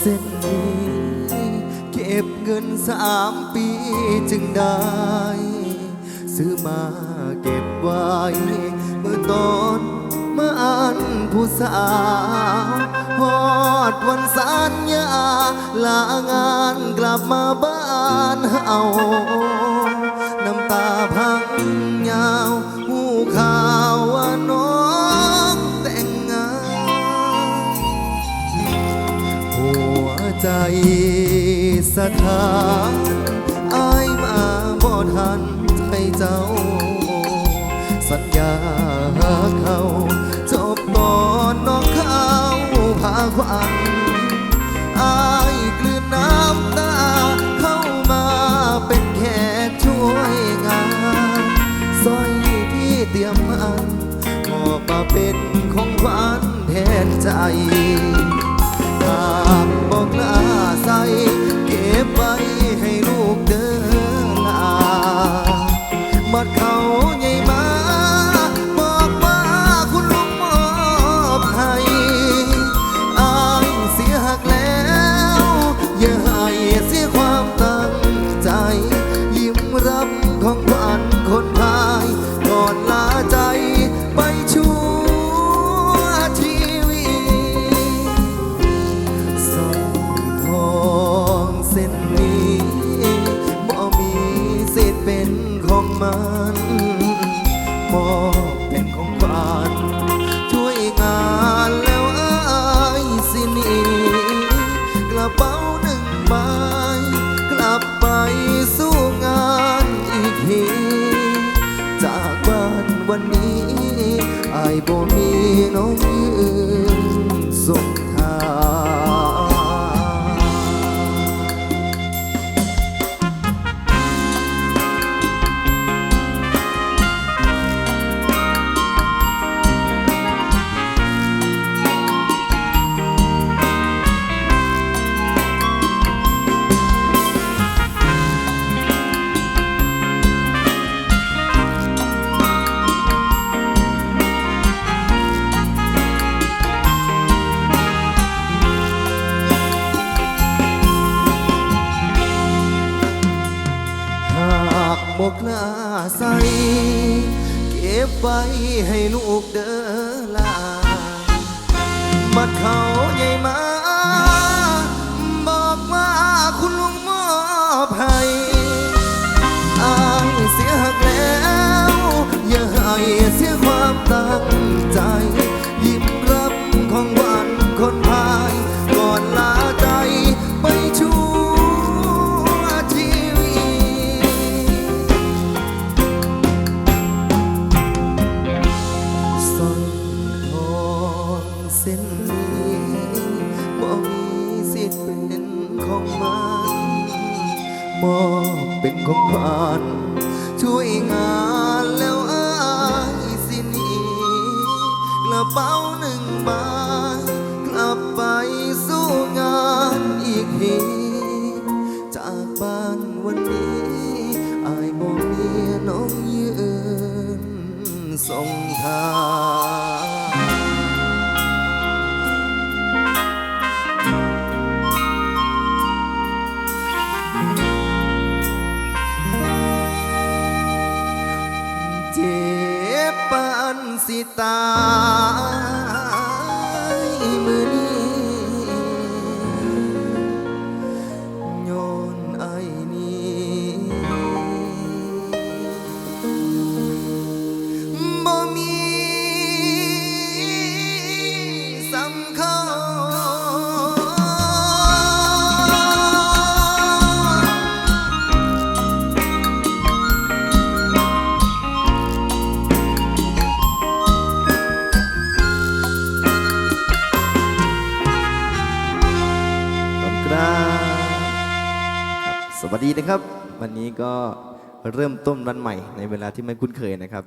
เส้นนี้ เก็บเงินสามปีจึงได้ ซื้อมาเก็บไว้ เมื่อตอนเมื่ออันผู้สาวฮอดวันสัญญาลางานกลับมาบ้านเอาน้ำตาพัง ใจสถานอายมาบ่ทันใจเจ้า สัญญาเขาจบตอนน้องเขาพาควันอายกลืนน้ำตาเข้ามาเป็นแขกช่วยงานสร้อยที่เตรียมอันมอบมาเป็นของขวัญแทนใจ บ้านวันนี้อายบ่มีน้องยืนส่งทาง บกบกล้าใส เก็บไว้ให้ลูกเด้อลา มัดเขา มันมอบเป็นของขวัญช่วยงานแล้วอายสินีกระเป๋าหนึ่งใบกลับไปสู้งานอีกทีจากบ้านวันนี้อายบ่มีน้องยืนส่ง สิตายมือ วัสดีนะครับ วันนี้ก็เริ่มต้นวันใหม่ในเวลาที่ไม่คุ้นเคยนะครับ